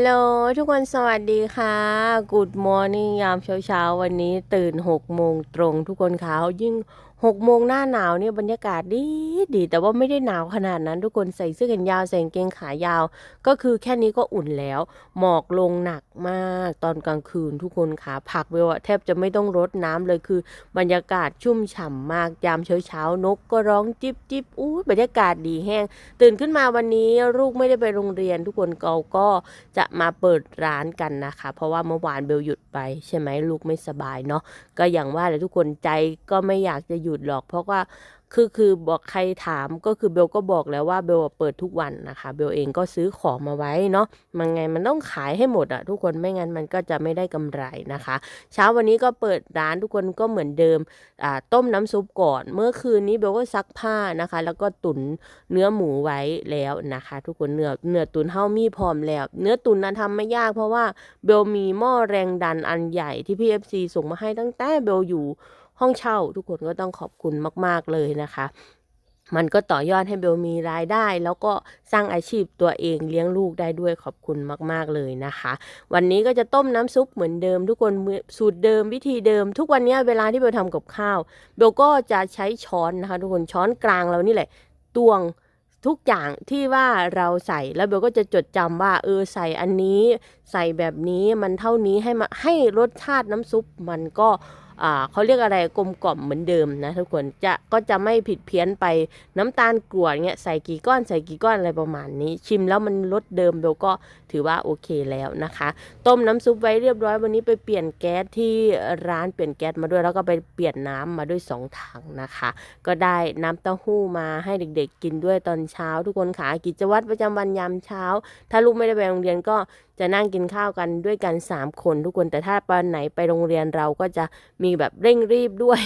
ฮัลโหลทุกคนสวัสดีค่ะกูดมอร์นิ่งยามเช้าๆ วันนี้ตื่น6โมงตรงทุกคนค่ะยิ่ง 6โมงหน้าหนาวเนี่ยบรรยากาศดีดีแต่ว่าไม่ได้หนาวขนาดนั้น ทุกคนใส่เสื้อแขนยาวใส่กางเกงขายาว ก็คือแค่นี้ก็อุ่นแล้ว หมอกลงหนักมากตอนกลางคืนทุกคนค่ะผักเบลอะแทบจะไม่ต้องรดน้ำเลยคือ บรรยากาศชุ่มฉ่ำมากยามเช้าเช้านกก็ร้องจิบจิบอู้บรรยากาศดีแห้ง ตื่นขึ้นมาวันนี้ลูกไม่ได้ไปโรงเรียน ทุกคนเราก็จะมาเปิดร้านกันนะคะ เพราะว่าเมื่อวานเบลหยุดไปใช่ไหมลูกไม่สบายเนาะก็อย่างว่าเลยทุกคนใจก็ไม่อยากจะหยุดหรอก เพราะว่าคือคือบอกใครถามก็คือเบลก็บอกแล้วว่าเบลเปิดทุกวันนะคะ เบลเองก็ซื้อของมาไว้เนาะมันไงมันต้องขายให้หมดอะทุกคนไม่งั้นมันก็จะไม่ได้กำไรนะคะ เช้าวันนี้ก็เปิดร้านทุกคนก็เหมือนเดิมอ่าต้มน้ำซุปก่อน เมื่อคืนนี้เบลก็ซักผ้านะคะ แล้วก็ตุนเนื้อหมูไว้แล้วนะคะ ทุกคนเนื้อเนื้อตุนเฮามีพร้อมแล้ว เนื้อตุนนั้นทำไม่ยากเพราะว่าเบลมีหม้อแรงดันอันใหญ่ที่พี่ FC ส่งมาให้ตั้งแต่เบลอยู่ ห้องเช่า ทุกคนก็ต้องขอบคุณมาก ๆเลยนะคะ มันก็ต่อยอดให้เบลมีรายได้ แล้วก็สร้างอาชีพตัวเองเลี้ยงลูกได้ด้วยขอบคุณมาก ๆเลยนะคะ วันนี้ก็จะต้มน้ำซุปเหมือนเดิม ทุกคนสูตรเดิมวิธีเดิม ทุกวันนี้เวลาที่เบลทำกับข้าวเบลก็จะใช้ช้อนนะคะ ทุกคนช้อนกลางเรานี่แหละตวงทุกอย่างที่ว่าเราใส่แล้วเบลก็จะจดจำว่า เออใส่อันนี้ ใส่แบบนี้มันเท่านี้ให้มาให้รสชาติน้ำซุปมันก็ เขาเรียกอะไรกลมกล่อมเหมือนเดิมนะทุกคนจะก็จะไม่ผิดเพี้ยนไปน้ำตาลกรวดเงี้ยใส่กี่ก้อนใส่กี่ก้อนอะไรประมาณนี้ ชิมแล้วมันรสเดิมเบลก็ ถือว่าโอเคแล้วนะคะ ต้มน้ำซุปไว้เรียบร้อยวันนี้ไปเปลี่ยนแก๊สที่ร้านเปลี่ยนแก๊สมาด้วยแล้วก็ไปเปลี่ยนน้ำมาด้วยสองถังนะคะ ก็ได้น้ำเต้าหู้มาให้เด็กๆ กินด้วยตอนเช้า ทุกคนค่ะกิจวัตรประจำวันยามเช้า ถ้าลูกไม่ได้ไปโรงเรียนก็จะนั่งกินข้าวกันด้วยกัน 3 คนทุกคนแต่ถ้าวันไหนไปโรงเรียนเราก็จะมีแบบเร่งรีบด้วย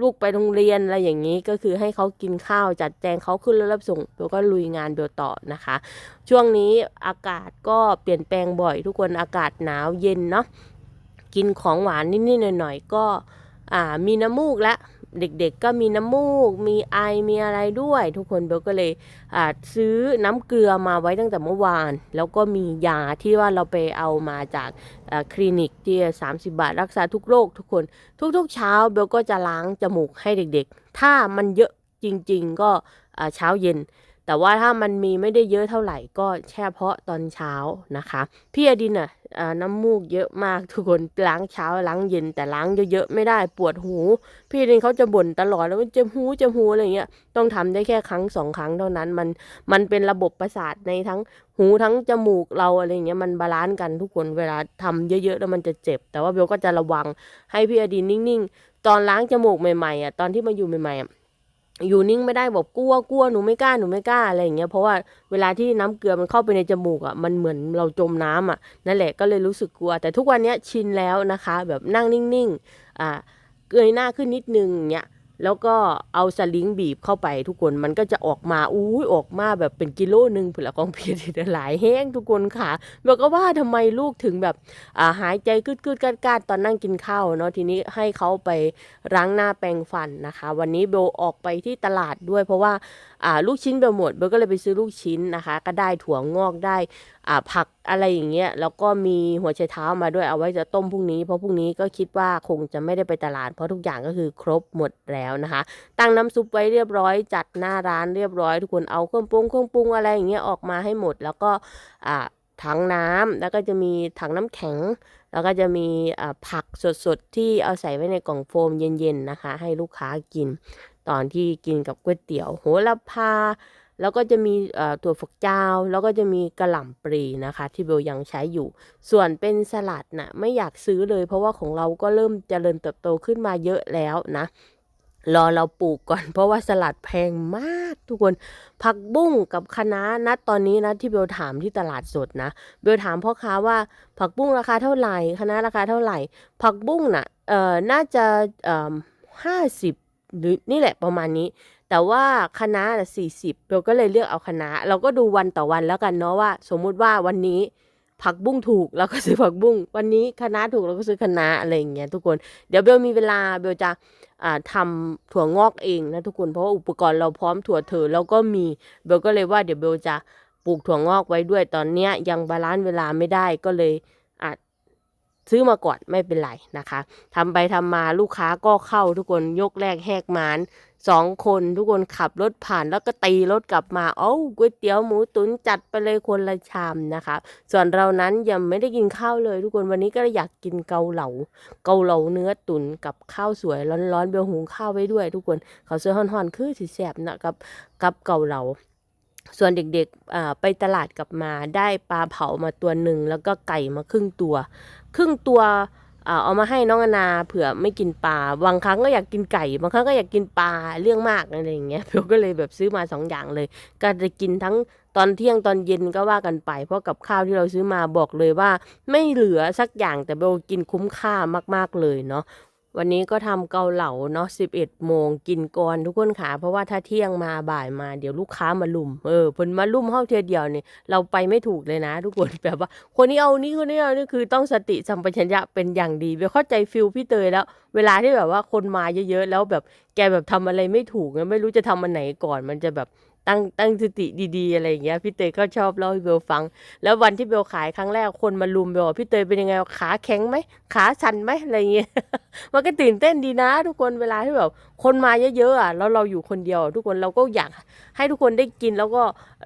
ลูกไปโรงเรียนอะไรอย่างนี้ก็คือให้เขากินข้าวจัดแจงเขาขึ้นแล้วรับส่งเบลก็ลุยงานเบลต่อนะคะ ช่วงนี้อากาศก็เปลี่ยนแปลงบ่อยทุกคนอากาศหนาวเย็นเนาะกินของหวานนิดๆหน่อยๆก็อ่ามีน้ำมูกและ เด็กๆก็มีน้ำมูก มีไอมีอะไรด้วย ทุกคนเบลก็เลยซื้อน้ำเกลือมาไว้ตั้งแต่เมื่อวาน แล้วก็มียาที่ว่าเราไปเอามาจากคลินิกที่ 30 บาทรักษาทุกโรคทุกคน ทุกๆ เช้าเบลก็จะล้างจมูกให้เด็กๆ ถ้ามันเยอะจริง ๆ ก็เช้าเย็น แต่ว่าถ้ามันมีไม่ได้เยอะเท่าไหร่ก็แช่เพาะตอนเช้านะคะพี่อดินอะอ่าน้ำมูกเยอะมากทุกคนล้างเช้าล้างเย็นแต่ล้างเยอะๆไม่ได้ปวดหู พี่อดินเขาจะบ่นตลอดแล้วว่าเจ็บหูเจ็บหูอะไรเงี้ยต้องทำได้แค่ครั้งสองครั้งเท่านั้นมันมันเป็นระบบประสาทในทั้งหูทั้งจมูกเราอะไรเงี้ยมันบาลานซ์กันทุกคนเวลาทำเยอะๆแล้วมันจะเจ็บ แต่ว่าเบลก็จะระวังให้พี่อดินนิ่งๆ ตอนล้างจมูกใหม่ๆอะตอนที่มาอยู่ใหม่ๆ อยู่นิ่งไม่ได้บอกกลัวกลัวหนูไม่กล้าหนูไม่กล้าอะไรอย่างเงี้ยเพราะว่าเวลาที่น้ำเกลือมันเข้าไปในจมูกอะมันเหมือนเราจมน้ำอะนั่นแหละก็เลยรู้สึกกลัว แต่ทุกวันเนี้ยชินแล้วนะคะ แบบนั่งนิ่งๆอ่าเกยหน้าขึ้นนิดนึงอย่างเงี้ย แล้วก็เอาสลิงบีบเข้าไปทุกคนมันก็จะออกมาอุ้ยออกมาแบบเป็นกิโลหนึ่งผื่อของเพียรหลายแห้งทุกคนค่ะบอกก็ว่าทำไมลูกถึงแบบอ่าหายใจกึดกึดๆกัดกาดตอนนั่งกินข้าวเนาะทีนี้ให้เขาไปล้างหน้าแปรงฟันนะคะ วันนี้เบลออกไปที่ตลาดด้วย เพราะว่าอ่าลูกชิ้นเบลหมดเบลก็เลยไปซื้อลูกชิ้นนะคะ ก็ได้ถั่วงอกได้อ่าผัก อะไรอย่างเงี้ยแล้วก็มีหัวไชเท้ามาด้วยเอาไว้จะต้มพรุ่งนี้เพราะพรุ่งนี้ก็คิดว่าคงจะไม่ได้ไปตลาด เพราะทุกอย่างก็คือครบหมดแล้วนะคะ ตั้งน้ำซุปไว้เรียบร้อยจัดหน้าร้านเรียบร้อยทุกคนเอาเครื่องปรุงเครื่องปรุงอะไรอย่างเงี้ยออกมาให้หมด แล้วก็อ่าถังน้ำแล้วก็จะมีถังน้ำแข็ง แล้วก็จะมีอ่าผักสดๆที่เอาใส่ไว้ในกล่องโฟมเย็นๆนะคะ ให้ลูกค้ากิน ตอนที่กินกับก๋วยเตี๋ยว โหระพา แล้วก็จะมีถั่วฝักยาว แล้วก็จะมีกระหล่ำปลีนะคะ ที่เบลยังใช้อยู่ ส่วนเป็นสลัดน่ะไม่อยากซื้อเลย เพราะว่าของเราก็เริ่มเจริญเติบโตขึ้นมาเยอะแล้วนะรอเราปลูกก่อน เพราะว่าสลัดแพงมากทุกคน ผักบุ้งกับคะน้านัดตอนนี้นะที่เบลถามที่ตลาดสดนะเบลถามพ่อค้าว่าผักบุ้งราคาเท่าไหร่คะน้าราคาเท่าไหร่ ผักบุ้งน่ะเอ่อน่าจะเอ่อห้าสิบหรือนี่แหละประมาณนี้แต่ว่าคณะสี่สิบเบลก็เลยเลือกเอาคณะ เราก็ดูวันต่อวันแล้วกันเนาะว่า สมมุติว่าวันนี้ผักบุ้งถูกเราก็ซื้อผักบุ้งวันนี้คณะถูกเราก็ซื้อคณะอะไรอย่างเงี้ยทุกคนเดี๋ยวเบลมีเวลาเบลจะอ่าทำถั่วงอกเองนะทุกคนเพราะว่าอุปกรณ์เราพร้อมถั่วเถอแล้วก็มีเบลก็เลยว่าเดี๋ยวเบลจะปลูกถั่วงอกไว้ด้วยตอนเนี้ยยังบาลานซ์เวลาไม่ได้ก็เลย ซื้อมาก่อนไม่เป็นไรนะคะทำไปทำมาลูกค้าก็เข้าทุกคนยกแรกแหกมานสองคนทุกคนขับรถผ่านแล้วก็ตีรถกลับมาเอ้าก๋วยเตี๋ยวหมูตุ๋นจัดไปเลยคนละชามนะคะ ส่วนเรานั้นยังไม่ได้กินข้าวเลย ทุกคนวันนี้ก็อยากกินเกาเหลา เกาเหลาเนื้อตุ๋นกับข้าวสวยร้อนๆเบลหุงข้าวไว้ด้วย ทุกคนเขาวสวยห่อนๆคือสิแสบนะกับกับเกาเหลา ส่วนเด็กๆไปตลาดกลับมาได้ปลาเผามาตัวหนึ่งแล้วก็ไก่มาครึ่งตัว ครึ่งตัวเอามาให้น้องอนาเผื่อไม่กินปลาบางครั้งก็อยากกินไก่ บางครั้งก็อยากกินปลาเรื่องมากอะไรอย่างเงี้ยเบลก็เลยแบบซื้อมาสองอย่างเลย ก็จะกินทั้งตอนเที่ยงตอนเย็นก็ว่ากันไป เพราะกับข้าวที่เราซื้อมาบอกเลยว่า ไม่เหลือสักอย่างแต่เบลกินคุ้มค่ามากๆเลยเนาะ วันนี้ก็ทำเกาเหลาเนาะ11โมงกินก่อนทุกคนค่ะ เพราะว่าถ้าเที่ยงมาบ่ายมาเดี๋ยวลูกค้ามาลุม เออเพิ่นมาลุมเฮาเทียเดียวเนี่ยเราไปไม่ถูกเลยนะ ทุกคนแบบว่า คนนี้เอานี่คนนี้เอานี่คือต้องสติสัมปชัญญะเป็นอย่างดีเบลเข้าใจฟิลพี่เตยแล้ว เวลาที่แบบว่าคนมาเยอะๆแล้วแบบแกแบบทำอะไรไม่ถูกไงไม่รู้จะทำอันไหนก่อนมันจะแบบ ตั้งตั้งสติดีๆอะไรอย่างเงี้ยพี่เตยก็ชอบเล่าให้เบลฟัง แล้ววันที่เบลขายครั้งแรกคนมาลุมเบลบอกพี่เตยเป็นยังไงขาแข็งไหมขาสั่นไหมอะไรเงี้ยมันก็ตื่นเต้นดีนะ ทุกคนเวลาที่แบบคนมาเยอะๆอะแล้วเราอยู่คนเดียว ทุกคนเราก็อยากให้ทุกคนได้กินแล้วก็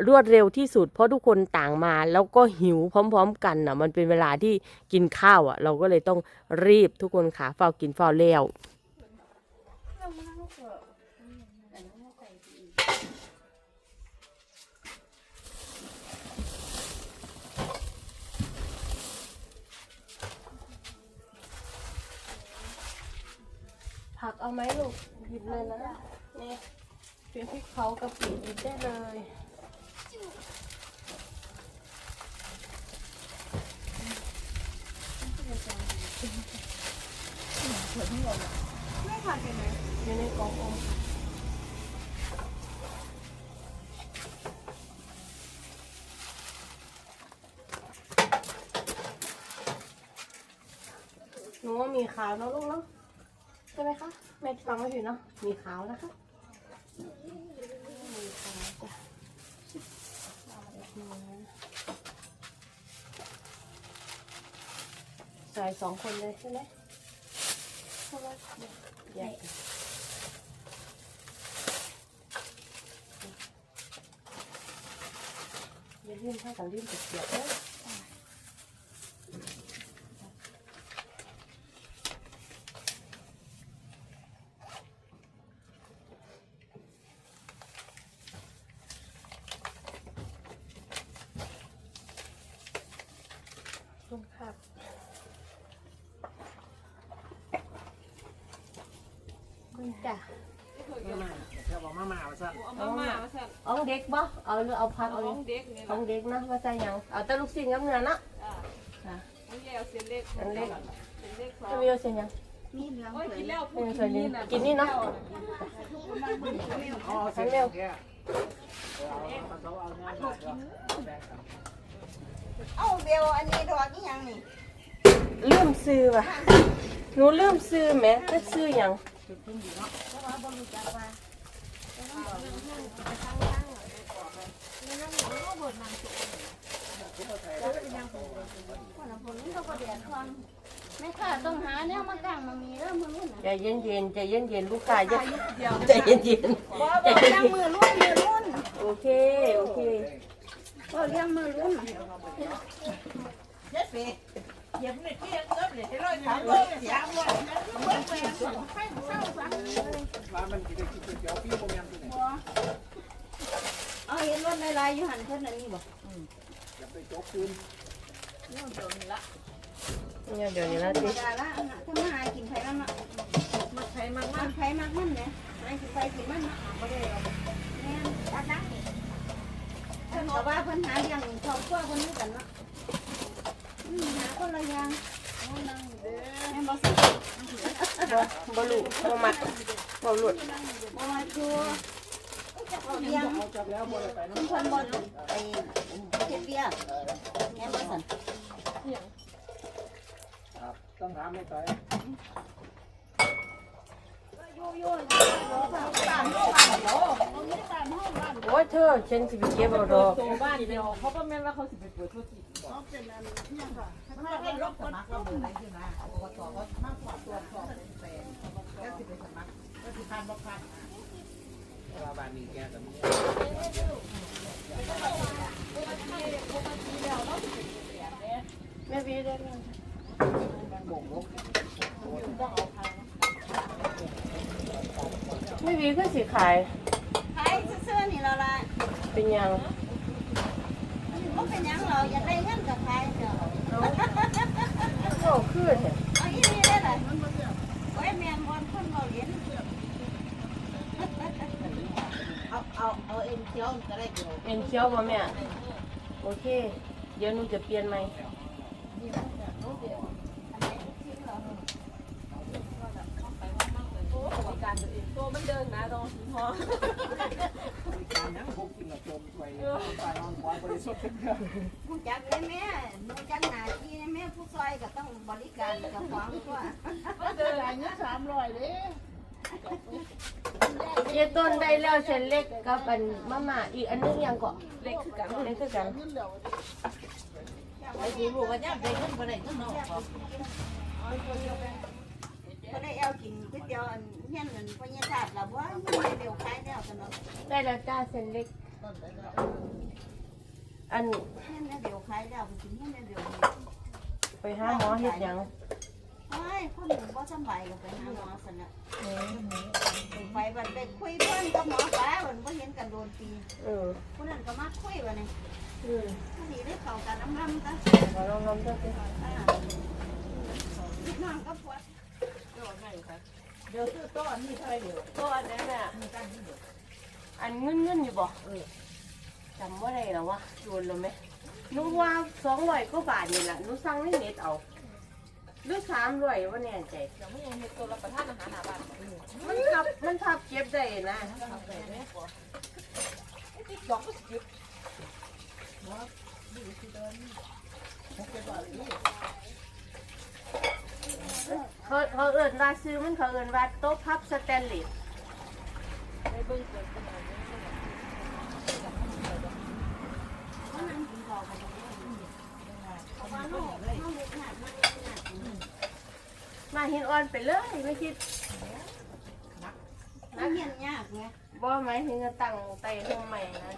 รวดเร็วที่สุด เพราะทุกคนต่างมาแล้วก็หิวพร้อม ๆ กันอะ มันเป็นเวลาที่กินข้าวอะ เราก็เลยต้องรีบทุกคนขาเฝ้ากินเฝ้าเลี้ยว ผักเอาไหมลูกหยิบเลยนะนี่เป็นพริกเผากะปิหยิบได้เลยอยู่ในกล่องอมหนูว่ามีขาวนะลูกเนาะ ช่ไหมคะแม่ฟังไม่ผิดเนาะมีขาวนะคะมีขาวจ้ะใส่สองคนเลยใช่ไหมเพราะว่าแยกกันอย่าลืมถ้ากับลืมตะเกียบนะลงครับคุณจ้ะ เดี๋ยวบอก มามาว่าซะเอามามาว่าสั่นเอาเด็กบ่เอาหรือเอาพักเอาเอาของเด็กนี่ขอล่ะงเด็กนะว่าใจหยังเอาแต่ลูกศิษย์กับเนื้อนะจ้าค่ะ เอาแยวเส้นเล็กเส้นเล็ก เส้นเล็กสอจะงมีเอาเส้นหยังโอ้ยกินแล้วไม่เคยกินกินนี่เนอะอ๋อเสร็จแล้วแกเอาเขาเอาเงินมาเดี๋ยวแบ่งกันเอ้าเบลอันนี้ดอกนี่ยังนี่ลืมซื้อว่ะหนูลืมซื้อแหมจะซื้อหยัง แม่ค่ะต้องหาแนวมากางมามีเริ่มมือรุ่นใจเย็นเย็นๆใจเย็นเย็นๆลูกค้าจะใจเย็นเย็นบ่บ่เลี้ยงมือรุ่นมือรุ่นๆโอเคโอเคบ่เลี้ยงมือรุ่นร้านมันกินได้กินก๋วยเเอาเห็นรถลายอยู่หันเพิ่นอันนี้บ่อย่าไปจกคืนเนี่ยเดี๋ยวนี้นะธรรมสิดาละอันน่ะถ้ามาหากินไผมันมาใช้มากมัมานไผมากมันเนี่ยหากินไผกินมันน่ะบ่ได้หรอกแม่นดักดักนี่เพิ่นก็ว่าเพิ่นหาเลี้ยงครอบครัวเพิ่นคือกันเนาะอืม หาคนละอย่างแม่นบ่สิบ่บ่ลูกบ่มักบ่หลุดบ่มาชัวบ่เลี้ยงเอาจับแล้วบ่ได้ไปเพิ่นเพิ่นบ่ไปเฮ็ดเบี้ยแม่นบ่สั่นครับต้องถามไม่ต่อย โอ้ยเธอฉันสิไปเก็บเอาดอกตัวบ้านเดียวเขาก็แม่นว่าเขาสิไปเปิดธุรกิจมันเป็นรถสมัครเราเหมือนไรอยู่นะอบตก็มากกว่าตัวสอบเป็นแสนแล้วสิไปสมัครก็สิพันบ่พันว่าบ้านนี้แกแต่มึงแม่วีได้ไหมบ่งลกต้องเอาทาง แม่วีก็สิขาย ขายซื่อๆนี่เราละเป็นหยังบ่เป็นหยังเราอยากได้เงินก็ขายเด้อโอ้คือแท้เอาอีนี่ได้ล่ะโอ้ยแม่นบ่คนเว้าเรียนเอาเอาเอาเอ็นเคี้ยวก็ได้เดียวเอ็นเคี้ยวบ่แม่ โอเค เดี๋ยวหนูจะเปลี่ยนใหม่ การตัวเองตัวมันเดินนะตรงสีทองการนั่งพกกินกับจมช่วยตายนอนควายบริสุทธิ์เป็นเรื่องผู้จักเลยแม่ผู้จักหนาที่แม่ผู้ซอยก็ต้องบริการเจ้าของตัวเดินอะไรเงี้ยสามร้อยเด้เยต้นได้แล้วเส้นเล็กกับอันมาม่าอีกอันนึงยังก็เล็กคือกันเล็กคือกันไอ้ที่รู้ว่าเนี่ยได้เงินบ่ได้เงินเนาะ ก็ได้เอากินก๋วยเตี๋ยวอันเฮียนนั่นพญาธาตุล่ะว่าเฮียนเดียวขายแล้วกันเนาะได้แล้วจ้าเส้นเล็ก อันเฮียนเดียวขายแล้วไปกินเฮียนเดียวไปหาหมอเฮ็ดหยังโอ้ยคนหนึ่งบ่สำบายก็ไปหาหมอซั่นน่ะไปบัดไปคุยเพิ่นกับหมอปลาเพิ่นบ่เห็นกันโดนปีเออผู้นั้นก็มาคุยว่านี่อืมพอดีได้เข้ากันน้ำมันกันขอลองทำด้วยสิอ่าพี่น้องก็ปวด เดี๋ยวซื้อต้นนี่เท่าไหร่เดี๋ยวตัวอันนั้นน่ะ มีตั้งที่เดียวอันเงินเงินๆอยู่บ่เออจำว่าอะได้แล้ววะโดนแล้วไหมหนูว่าสองร้อยกว่าบาทนี่แหละหนูสั่งในเน็ตเอาหรือสามร้อยว่าแน่ใจ เดี๋ยวไม่ยังเห็นตัวรับประทานอาหารหน้าบ้านมันทับมันทับเก็บได้นะดอกก็สิบเขาเขาเอิ้นว่าซื้อมันเขาเอิ้นว่าโต๊ะพับสแตนเลสในเบื้องต้น เป็นอะไรเขานั่งกินข้าวกันอยู่เพราะว่าเฮาเฮาเฮ็ดงานมาเฮ็ดงานมาหินอ่อนไปเลยไม่คิดมันเฮ็ดยากไงบ่หมายถึงจะตั้งไต่ทำใหม่นะ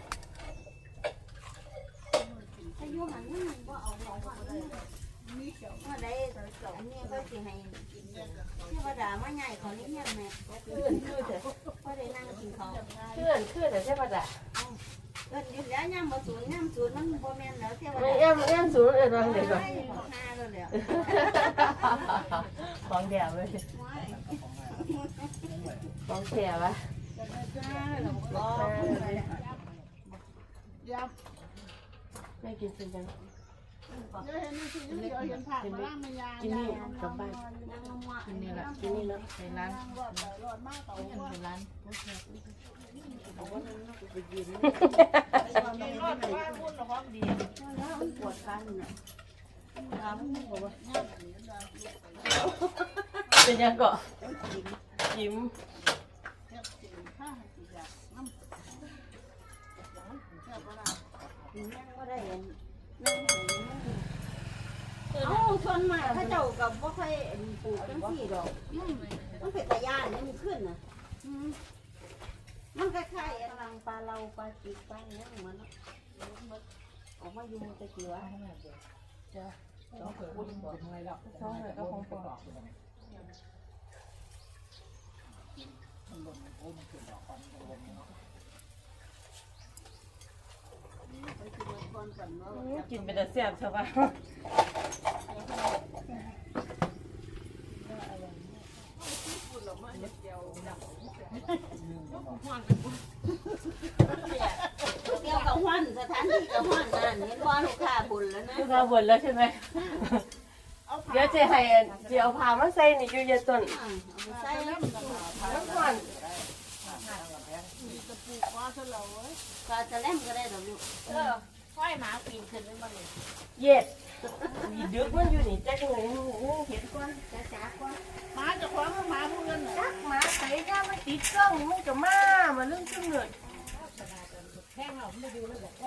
ถ้าอยู่หันมันบ่เอาของว่าว่าได้สองนี่ก็สิให้กิน เทวดามาใหญ่เขานี่ยังแม่คือคือแต่ก็ได้นั่งกินข้าวคือคือแต่ใช่ปะจ๊ะเอิ้นอยู่แล้วยามบ่สูนยามสูนมันบ่แม่นแล้วเทวไม่ดาแอมแอมสูงเอิ้นว่าเดี๋ยวก่อนหาแล้วแล้วของเดียวเลยของเสียวะบอกเพิ่นเลยไม่กินสิจังเดี๋ยวเห็นนี่สิเดี๋ยวเห็นผักมาล่างมัง กินนี่กลับบ้านนั่งมั่วกินนี่ละกินนี่ละในร้านรอดไปรอดมากต่อหัวในร้านรอดว่าพูดหรอครับดีแล้วมันปวดฟันน่ะถามมันบอกว่าเป็นยังเกาะยิ้ม นั่งบ่ได้นั่งได้ เอ้าชนมาเขาเจ้าก็บ่ค่อยปลูกจังซี่ดอกมันเป็นตะย่านนี่มันขึ้นน่ะอืมมันคล้ายๆอันรังปลาเราปลาจิกปลาเนี้ยเหมือนเนาะออกมาอยู่ตะเกียวน้องเกิดพูดบอกทำไมล่ะน้องเลยก็คงปอกมันลงโอ้มันเกิดดอกฟันมันลงเนาะกินเป็นแต่แซ่บใช่ปะ เกี่ยวกับห้อนสถานที่กับห้อนนั่นเห็นบ่ลูกค้าบุญแล้วนะคือเราบ่นแล้วใช่ไหมเดี๋ยวจะให้จะเอาผ้ามาใส่นี่อยู่เยอะต้นใส่แล้วน้ำก่อนก็จะเล่มก็ได้ดอกลูกเออค่อยหมาปีนขึ้นไปมันเลยเย็ด อีดึกมันอยู่นี่จักหน่อยนึงเห็นก่อนจ้าจ้าก่อนหมาจะคว้าหมาผู้เงินน่ะจักหมาไสจ้าติดเครื่องมันก็มามาเรื่องเครื่องเงิน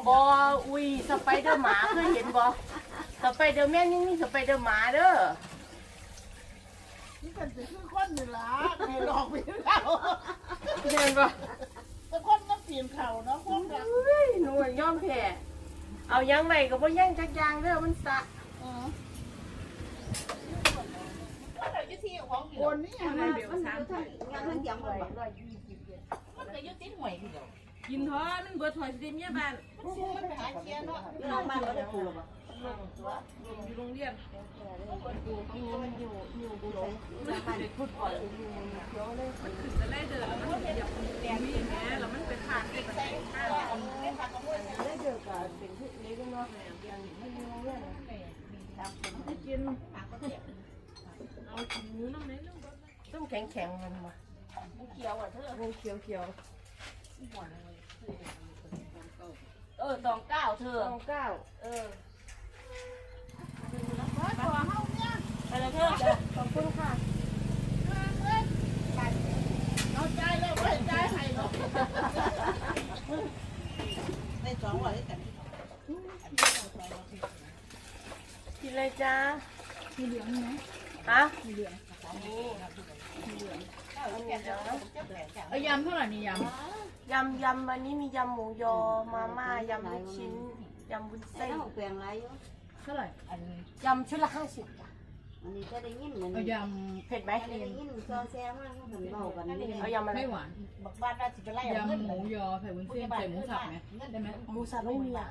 บออุ้ยสไปเดอร์หมาเคยเห็นบอสไปเดอร์แมนยังมีสไปเดอร์หมาเด้อนี่กันจะคือคนนี่ล่ะในหลอกไปแล้วเห็นบอแต่คนก็ปีนเขาเนาะพวกนั้นเฮ้ยหนูยอมแพ้ เอายังไงก็บ่ยังจักอยางเด้อมันสะเออคนนี่ยังไงมันอยู่ทางงานทางเสียงคนบอกกินท้อมันเบิดถอยสิเมียบ้านอยู่นอกบ้านก็ได้ปลูกหรออยู่โรงเรียนจะไล่เดินแล้วมันเหยียบแดงนี่แม่แล้วมันไปขาดไปกับแดงข้าง ต้องแข็งแข็งๆมันมาเขียวอะเธอเขียวเขียวเออสองเก้าเธอสองเก้าเออตัวเฮาเนี่ยไปเลยเธอขอบคุณค่ะเอาใจแล้วไว้ใจให้เนาะได้สองร้อยแต่ กินเลยจ้ามีเหลืองไหมฮะมีเหลืองเอายำเท่าไหร่นี่ยยำยำวันนี้มียำหมูยอมาม่ายำลูกชิ้นยำบุญใส่เส้นห้องแปลงไรอยู่ำเท่าไหร่ยำชุดละห้าสิบจ้ะอันนี้จะได้ยินเหมือนเอายเผ็ดไหมได้ยินซอแซ่มากเหมือนเบากันนี่เอายำอะไรำไม่หวานบอกบ้านน่าจะไปไล่ยำหมูยอใส่วุ้นเส้นใส่หมูสับไหมได้ไหมหมูสับไม่มีอะ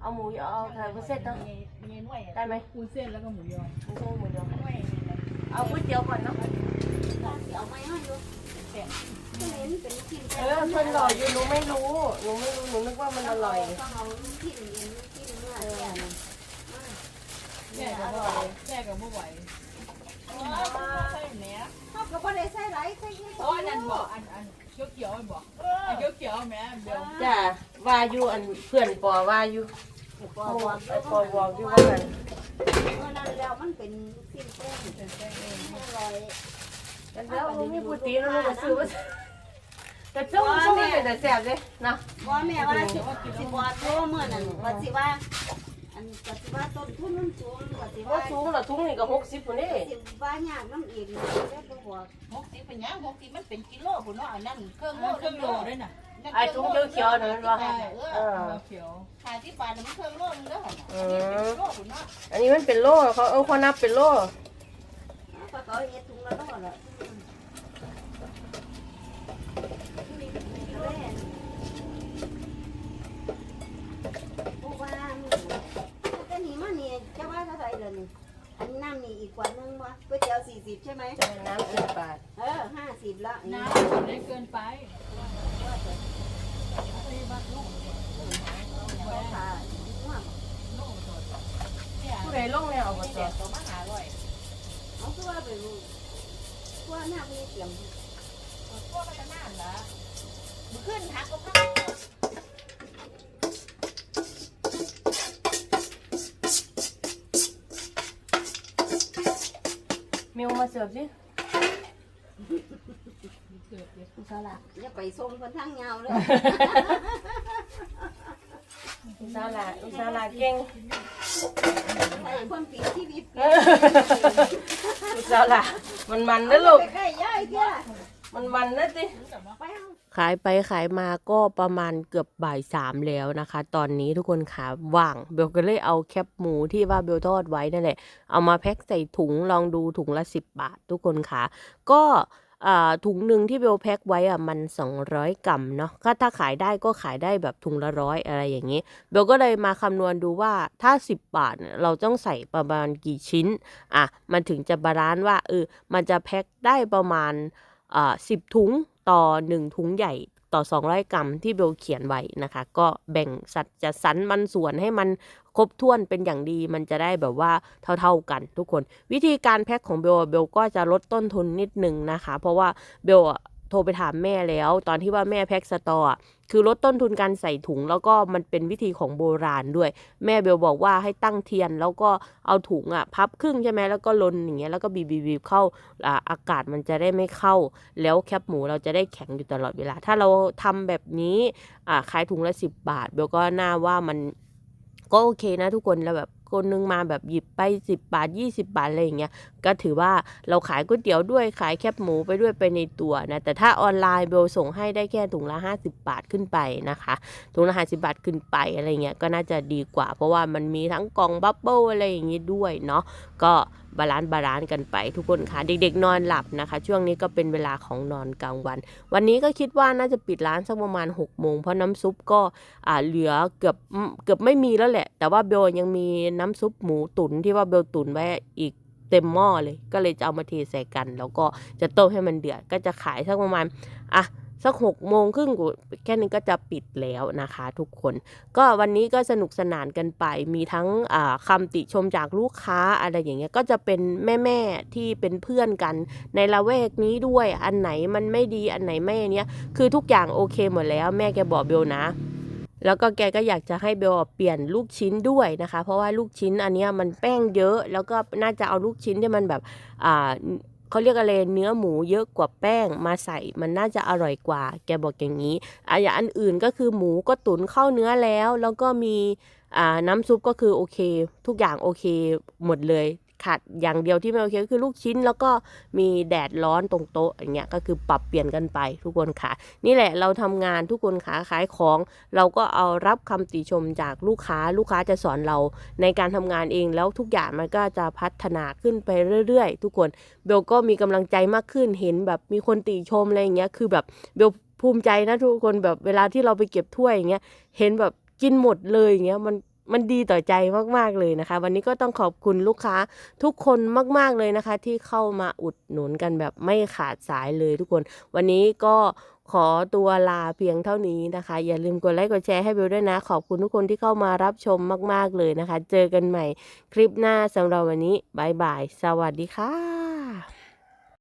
เอาหมูยอเอาไข่บุญเส้นเนาะมีหน่วยได้ไหมวุ้นเส้นแล้วก็หมูยอไม่ใช่หมูยอเอาก๋วยเตี๋ยวก่อนเนาะเอาไม้ให้ดูเห็นเป็นชิ้นเออเพิ่นอร่อยอยู่หนูไม่รู้หนูไม่รู้หนูนึกว่ามันอร่อยต้องเอาชิ้นเอ็นชิ้นเนื้อแก่แก่กับบ่ไหวแก่กับบ่ไหวเขา ก็บ่ได้ใส่ไรใส่ยี่อ๋ออันนั้นบอกอันอันเขียวเขียวอันบอกอันเขียวเขียวแม่เดี๋ยวจ้ะว่าอยู่อันเพื่อนปอว่าอยู่ปอปบออกไอ้ปอบอกอยู่ว่ากันเมื่อนั้นแล้วมันเป็นชิ้นแป้งเป็นแป้งเองอร่อยแต่แล้วมันมีปูตีนแล้วมันก็ซื้อว่าแต่ช่วงช่วงนี้เป็นแต่แซ่บเลยเนาะว่าแม่ว่าสิสิบวาโตเมื่อนั้นว่าสิว่าอั นว่าสิว่าต้นทุนมันสูงว่าสิว่าว่าสูงละทุงนี่ก็หกสิบคนนี่สิว่ายากน้ำอีกแล้วก็บอกหกสิบเป็นยังหกสิบมันเป็นกิโลพุ่นเนาะอันนั้นเครื่องอันนั้นเครื่องโลด้วยน่ะไอ้ทุงเขียวๆนั่นว่าใช่เออเขียวขายที่ป่ามันเครื่องโลนึงเด้ออืเป็นมโลพุ่นเนาะอันนี้มันเป็นโลเขาเออเขานับเป็นโลก็เขาเฮ็ดถุงละร้อยละผู้ว่ามีแต่นี่มันนี่จะ ว่าเท่าไหร่เดือนนี้อันน้ำนี่อีกกว่านึงวะก๋วยเตี๋ยวสี่สิบใช่ไหมน้ำสิบบาทเออห้าสิบละน้ำได้เกินไปค่ะผู้ใดลงแล้วเอาไปแจต่อกตัวมาหาร้อยเอาตัวไปรู้ว่าหน้าพี่เตรียมพวกกันนานละมันขึ้นหักก็พัก มิวมาเสิร์ฟสิเกือบเลยอุสาละอย่าไปส่งคนทางยาวเลย อุสาละอุสาละเก่งไอ้คนปีชีวิตอุสาละมันมันนะลูกไปใกล้ย่ายเที่ยมันมันนะสิไปเอา ขายไปขายมาก็ประมาณเกือบบ่ายสามแล้วนะคะ ตอนนี้ทุกคนขาว่างเบลก็เลยเอาแคปหมูที่ว่าเบลทอดไว้นั่นแหละ เอามาแพ็คใส่ถุงลองดูถุงละสิบบาท ทุกคนขาก็อ่าถุงหนึ่งที่เบลแพ็คไว้อะมัน 200 กรัมเนาะก็ถ้าขายได้ก็ขายได้แบบถุงละร้อยอะไรอย่างนี้เบลก็เลยมาคำนวณดูว่าถ้า 10 บาทเนี่ยเราต้องใส่ประมาณกี่ชิ้นอะมันถึงจะบาลานซ์ว่าเออมันจะแพ็คได้ประมาณอ่าสิบถุง ต่อหนึ่งถุงใหญ่ต่อ 200 กรัมที่เบลเขียนไว้นะคะ ก็แบ่งสัดจะสรรมันส่วนให้มันครบถ้วนเป็นอย่างดี มันจะได้แบบว่าเท่าๆกันทุกคน วิธีการแพ็คของเบลเบลก็จะลดต้นทุนนิดนึงนะคะ เพราะว่าเบล โทรไปถามแม่แล้ว ตอนที่ว่าแม่แพ็คสตออะคือลดต้นทุนการใส่ถุง แล้วก็มันเป็นวิธีของโบราณด้วย แม่เบลบอกว่าให้ตั้งเทียน แล้วก็เอาถุงอะพับครึ่งใช่ไหมแล้วก็ลนอย่างเงี้ยแล้วก็บีบบีบเข้าอากาศมันจะได้ไม่เข้า แล้วแคบหมูเราจะได้แข็งอยู่ตลอดเวลา ถ้าเราทำแบบนี้อ่าขายถุงละสิบบาทเบลก็น่าว่ามันก็โอเคนะทุกคนแล้วแบบคนนึงมาแบบหยิบไป 10 บาท 20 บาทอะไรอย่างเงี้ย ก็ถือว่าเราขายก๋วยเตี๋ยวด้วยขายแคบหมูไปด้วยไปในตัวนะแต่ถ้าออนไลน์เบลส่งให้ได้แค่ถุงละ 50 บาทขึ้นไปนะคะถุงละ50บาทขึ้นไปอะไรเงี้ยก็น่าจะดีกว่า เพราะว่ามันมีทั้งกล่องบับเบิ้ลอะไรอย่างงี้ด้วยเนาะก็บาลานซ์บาลานซ์กันไปทุกคนค่ะเด็กๆ นอนหลับนะคะ ช่วงนี้ก็เป็นเวลาของนอนกลางวัน วันนี้ก็คิดว่าน่าจะปิดร้านสักประมาณ6โมงเพราะน้ำซุปก็อ่าเหลือเกือบเกือบไม่มีแล้วแหละ แต่ว่าเบลยังมีน้ำซุปหมูตุ๋นที่ว่าเบลตุ๋นไว้อีก เต็มหม้อเลย ก็เลยจะเอามาเทใส่กัน แล้วก็จะต้มให้มันเดือด ก็จะขายสักประมาณอะสักหกโมงครึ่งกูแค่นี้ก็จะปิดแล้วนะคะทุกคน ก็วันนี้ก็สนุกสนานกันไป มีทั้งอ่าคำติชมจากลูกค้าอะไรอย่างเงี้ย ก็จะเป็นแม่ๆที่เป็นเพื่อนกัน ในละแวกนี้ด้วย อันไหนมันไม่ดี อันไหนไม่เนี้ย คือทุกอย่างโอเคหมดแล้ว แม่แกบอกเบลนะ แล้วก็แกก็อยากจะให้เบลเปลี่ยนลูกชิ้นด้วยนะคะ เพราะว่าลูกชิ้นอันนี้มันแป้งเยอะ แล้วก็น่าจะเอาลูกชิ้นที่มันแบบอ่าเขาเรียกอะไรเนื้อหมูเยอะกว่าแป้งมาใส่มันน่าจะอร่อยกว่า แกบอกอย่างนี้อะอย่างอันอื่นก็คือหมูก็ตุ๋นเข้าเนื้อแล้ว แล้วก็มีอ่าน้ำซุปก็คือโอเค ทุกอย่างโอเคหมดเลย ขาดอย่างเดียวที่ไม่โอเคก็คือลูกชิ้น แล้วก็มีแดดร้อนตรงโต๊ะอย่างเงี้ยก็คือปรับเปลี่ยนกันไปทุกคนค่ะ นี่แหละเราทำงานทุกคนขาขายของ เราก็เอารับคำติชมจากลูกค้าลูกค้าจะสอนเราในการทำงานเองแล้วทุกอย่างมันก็จะพัฒนาขึ้นไปเรื่อยๆ ทุกคนเบลก็มีกำลังใจมากขึ้นเห็นแบบมีคนติชมอะไรอย่างเงี้ยคือแบบเบลภูมิใจนะทุกคนแบบเวลาที่เราไปเก็บถ้วยอย่างเงี้ยเห็นแบบกินหมดเลยอย่างเงี้ยมัน มันดีต่อใจมากๆเลยนะคะ วันนี้ก็ต้องขอบคุณลูกค้าทุกคนมาก ๆเลยนะคะ ที่เข้ามาอุดหนุนกันแบบไม่ขาดสายเลยทุกคน วันนี้ก็ขอตัวลาเพียงเท่านี้นะคะ อย่าลืมกดไลค์กดแชร์ให้เบลด้วยนะ ขอบคุณทุกคนที่เข้ามารับชมมาก ๆเลยนะคะ เจอกันใหม่คลิปหน้าสำหรับวันนี้บายบายสวัสดีค่ะ